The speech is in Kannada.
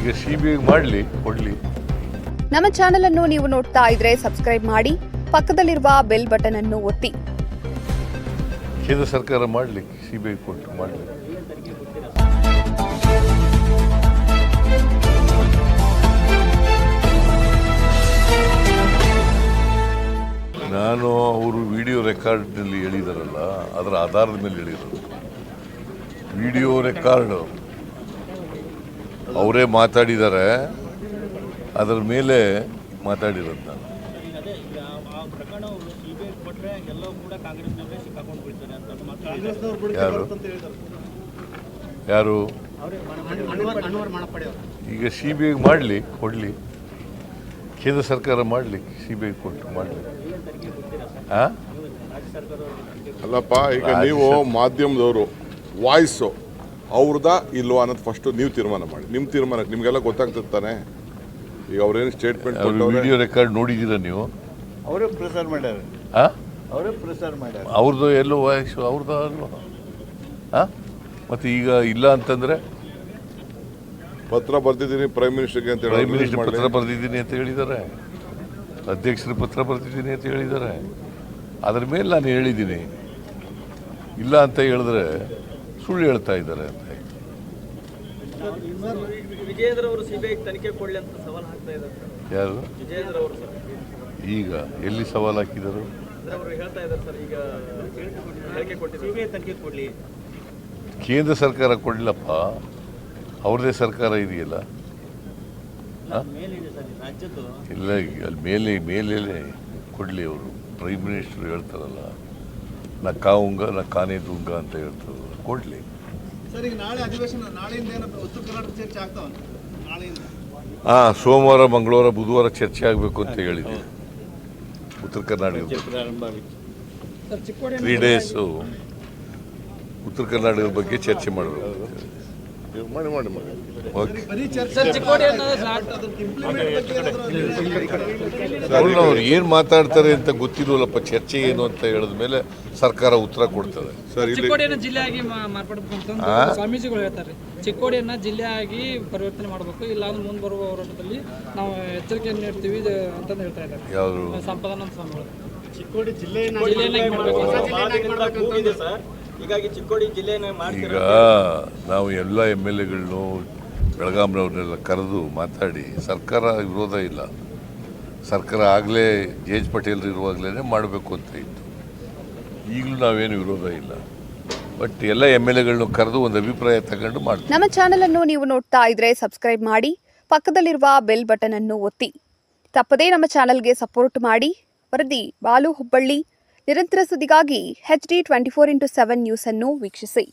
ಈಗ ಸಿ ಬಿ ಮಾಡಲಿ ಕೊಡಲಿ. ನಮ್ಮ ಚಾನೆಲ್ ಅನ್ನು ನೀವು ನೋಡ್ತಾ ಇದ್ರೆ ಸಬ್ಸ್ಕ್ರೈಬ್ ಮಾಡಿ ಪಕ್ಕದಲ್ಲಿರುವ ಬೆಲ್ ಬಟನ್ ಅನ್ನು ಒತ್ತಿ. ಕೇಂದ್ರ ಸರ್ಕಾರ ಮಾಡಲಿ ಸಿ ಬಿ ಐ ಕೊಟ್ಟು ಮಾಡಲಿ. ನಾನು ಅವರು ವಿಡಿಯೋ ರೆಕಾರ್ಡ್ನಲ್ಲಿ ಹೇಳಿದಾರಲ್ಲ ಅದರ ಆಧಾರದ ಮೇಲೆ ಹೇಳಿರೋದು ವಿಡಿಯೋ ರೆಕಾರ್ಡ್ ಅವರೇ ಮಾತಾಡಿದ್ದಾರೆ. ಅದರ ಮೇಲೆ ಮಾತಾಡಿರೋದು ನಾನು. ಯಾರು? ಯಾರು? ಈಗ ಸಿ ಬಿ ಐಗೆ ಮಾಡಲಿ ಕೊಡಲಿ. ಕೇಂದ್ರ ಸರ್ಕಾರ ಮಾಡಲಿ ಸಿ ಬಿ ಐ ಕೊಟ್ಟು ಮಾಡಲಿ. ಹಾಂ ಅಲ್ಲಪ್ಪ ಈಗ ನೀವು ಮಾಧ್ಯಮದವರು ವಾಯ್ಸು ಅವ್ರದಾ ಇಲ್ವಾ ಅನ್ನೋದು ಫಸ್ಟ್ ನೀವು ತೀರ್ಮಾನ ಮಾಡಿ. ನಿಮ್ಮ ತೀರ್ಮಾನ ನಿಮಗೆಲ್ಲ ಗೊತ್ತಾಗ್ತದೆ ತಾನೆ? ಈಗ ಅವ್ರೇನು ಸ್ಟೇಟ್ಮೆಂಟ್ ಅವ್ರ ವಿಡಿಯೋ ರೆಕಾರ್ಡ್ ನೋಡಿದ್ದೀರಾ ನೀವು? ಅವರೇ ಪ್ರಸಾರ ಮಾಡ್ಯಾರ. ಹಾಂ ಅವರೇ ಪ್ರಸಾರ ಮಾಡ್ಯಾರ. ಅವ್ರದ್ದು ಎಲ್ಲೋ ವಯಸ್ಸು ಅವ್ರದ್ದು ಅಲ್ವಾ? ಹಾಂ ಮತ್ತು ಈಗ ಇಲ್ಲ ಅಂತಂದರೆ? ಪತ್ರ ಬರ್ದಿದ್ದೀನಿ ಪ್ರೈಮ್ ಮಿನಿಸ್ಟರ್ಗೆ ಅಂತ ಹೇಳಿ ಪ್ರೈಮ್ ಮಿನಿಸ್ಟರ್ ಪತ್ರ ಬರ್ದಿದ್ದೀನಿ ಬರೆದಿದ್ದೀನಿ ಅಂತ ಹೇಳಿದ್ದಾರೆ ಅಧ್ಯಕ್ಷರು ಪತ್ರ ಬರೆದಿದ್ದೀನಿ ಅಂತ ಹೇಳಿದ್ದಾರೆ ಅದ್ರ ಮೇಲೆ ನಾನು ಹೇಳಿದ್ದೀನಿ. ಇಲ್ಲ ಅಂತ ಹೇಳಿದ್ರೆ ಸುಳ್ಳು ಹೇಳ್ತಾ ಇದ್ದಾರೆ ಅಂತ ವಿಜಯೇಂದ್ರ ಅವರು ಸಿಬಿಐ ತನಿಖೆ ಕೊಡಲಿ ಅಂತ ಸವಾಲ್ ಹಾಕ್ತಾ ಸರ್. ಯಾರು? ವಿಜಯೇಂದ್ರ ಅವರು ಸರ್. ಈಗ ಎಲ್ಲಿ ಸವಾಲು ಹಾಕಿದರು? ಅವರು ಹೇಳ್ತಾ ಇದ್ದಾರೆ ಸರ್ ಈಗ ಹೇಳಿಕೆ ಕೊಟ್ಟಿದ್ದಾರೆ. ಸಿಬಿಐ ತನಿಖೆ ಕೊಡಲಿ. ಕೇಂದ್ರ ಸರ್ಕಾರ ಕೊಡಲಪ್ಪ ಅವ್ರದೇ ಸರ್ಕಾರ ಇದೆಯಲ್ಲ? ಮೇಲಿದೆ ಸರ್ ರಾಜ್ಯದ್ದು. ಇಲ್ಲ ಈಗ ಅಲ್ಲಿ ಮೇಲೆ ಮೇಲೆ ಕೊಡಲಿ ಅವರು. ಪ್ರೈಮ್ ಮಿನಿಸ್ಟರ್ ಹೇಳ್ತಾರಲ್ಲ. ನಾ ಉಂಗ ನಕ್ಕಾನಿ ದುಂಗ ಅಂತ ಹೇಳ್ತು. ಕೊಡಲಿ. ಸರ್ ನಾಳೆ ಅಧಿವೇಶನ ನಾಳೆಯಿಂದ ಏನೋ ಉತ್ತರ ಕರ್ನಾಟಕ ಚರ್ಚೆ ಆಗ್ತಾವ ನಾಳೆಯಿಂದ? ಹಾಂ ಸೋಮವಾರ ಮಂಗಳವಾರ ಬುಧವಾರ ಚರ್ಚೆ ಆಗಬೇಕು ಅಂತ ಹೇಳಿದ್ವಿ. ಉತ್ತರ ಕರ್ನಾಟಕದ ತ್ರೀ ಡೇಸು ಉತ್ತರ ಕರ್ನಾಟಕದ ಬಗ್ಗೆ ಚರ್ಚೆ ಮಾಡಬೇಕು ನೀವು ಮಾಡಿ ಮಾಡಿ ಮಾಡಿ. ಓಕೆ. ಅವ್ರು ಏನು ಮಾತಾಡ್ತಾರೆ ಅಂತ ಗೊತ್ತಿರೋಲ್ಲಪ್ಪ ಚರ್ಚೆ ಏನು ಅಂತ ಹೇಳಿದ ಮೇಲೆ ಸರ್ಕಾರ ಉತ್ತರ ಕೊಡ್ತದೆ. ಸರ್ ಇಲ್ಲಿ ಚಿಕ್ಕೋಡಿಯನ್ನ ಜಿಲ್ಲೆಯಾಗಿ ಮಾ- ಮಾರ್ಪಡ್ಬೇಕು ಅಂತಂದು ಸ್ವಾಮೀಜಿಗಳು ಹೇಳ್ತಾರೆ. ಚಿಕ್ಕೋಡಿಯನ್ನ ಜಿಲ್ಲೆಯಾಗಿ ಪರಿವರ್ತನೆ ಮಾಡಬೇಕು ಇಲ್ಲ ಅಂದ್ರೆ ಮುಂದೆ ಬರುವ ಹೋರಾಟದಲ್ಲಿ ನಾವು ಎಚ್ಚರಿಕೆಯನ್ನು ನೀಡ್ತೀವಿ ಇದು ಅಂತಂದು ಹೇಳ್ತಾ ಇದ್ದಾರೆ. ಯಾರು ಸಂಪದಾನಂದ ಸ್ವಾಮಿಗಳು. ಚಿಕ್ಕೋಡಿ ಜಿಲ್ಲೆಯನ್ನ ಈಗ ನಾವು ಎಲ್ಲ ಎಂ ಎಲ್ ಎಗಳನ್ನು ಬೆಳಗಾಂನವ್ರನ್ನೆಲ್ಲ ಕರೆದು ಮಾತಾಡಿ ಸರ್ಕಾರ ವಿರೋಧ ಇಲ್ಲ. ಸರ್ಕಾರ ಆಗಲೇ ಜೆ ಎಚ್ ಪಟೇಲ್ ಇರುವಾಗಲೇ ಮಾಡಬೇಕು ಅಂತ ಇತ್ತು. ಈಗಲೂ ನಾವೇನು ವಿರೋಧ ಇಲ್ಲ. ಬಟ್ ಎಲ್ಲ ಎಂ ಎಲ್ ಎಗಳನ್ನು ಕರೆದು ಒಂದು ಅಭಿಪ್ರಾಯ ತಗೊಂಡು ಮಾಡ್ತೀವಿ. ನಮ್ಮ ಚಾನೆಲ್ ಅನ್ನು ನೀವು ನೋಡ್ತಾ ಇದ್ರೆ ಸಬ್ಸ್ಕ್ರೈಬ್ ಮಾಡಿ ಪಕ್ಕದಲ್ಲಿರುವ ಬೆಲ್ ಬಟನ್ ಅನ್ನು ಒತ್ತಿ. ತಪ್ಪದೇ ನಮ್ಮ ಚಾನೆಲ್ಗೆ ಸಪೋರ್ಟ್ ಮಾಡಿ. ವರದಿ ಬಾಲು ಹುಬ್ಬಳ್ಳಿ. ನಿರಂತರ ಸುದ್ದಿಗಾಗಿ H D twenty four into seven news ಅನ್ನು ವೀಕ್ಷಿಸಿ.